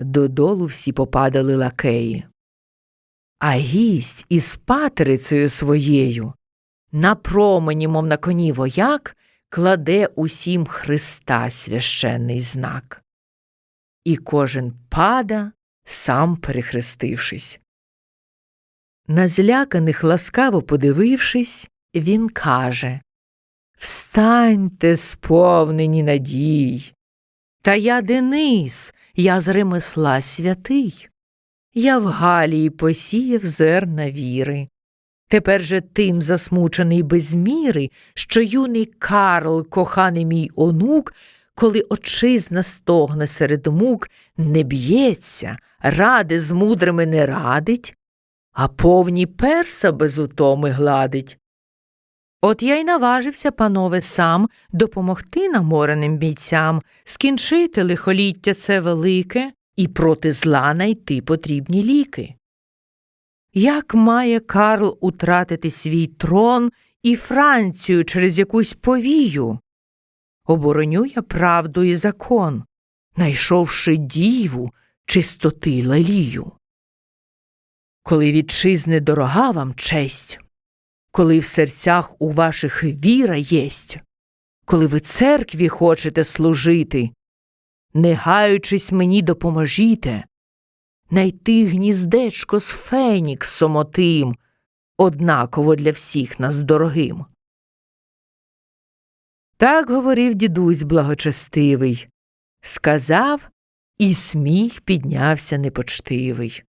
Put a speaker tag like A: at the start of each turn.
A: додолу всі попадали лакеї. А гість із патерицею своєю на промені, мов на коні вояк, кладе усім Христа священний знак. І кожен пада, сам перехрестившись. На зляканих ласкаво подивившись, він каже Встаньте, сповнені надій. Та я Денис, я з ремесла святий. Я в Галії посіяв зерна віри. Тепер же тим засмучений без міри, що юний Карл, коханий мій онук, коли отчизна стогне серед мук, не б'ється, ради з мудрими не радить, а повні перса без утоми гладить. От я й наважився, панове, сам допомогти намореним бійцям, скінчити лихоліття це велике і проти зла найти потрібні ліки. Як має Карл утратити свій трон і Францію через якусь повію? Обороню я правду і закон, найшовши діву чистоти лелію. Коли вітчизни дорога вам честь, коли в серцях у ваших віра єсть, коли ви церкві хочете служити, не гаючись мені допоможіте, найти гніздечко з феніксом отим, однаково для всіх нас дорогим. Так говорив дідусь благочестивий, сказав, і сміх піднявся непочтивий.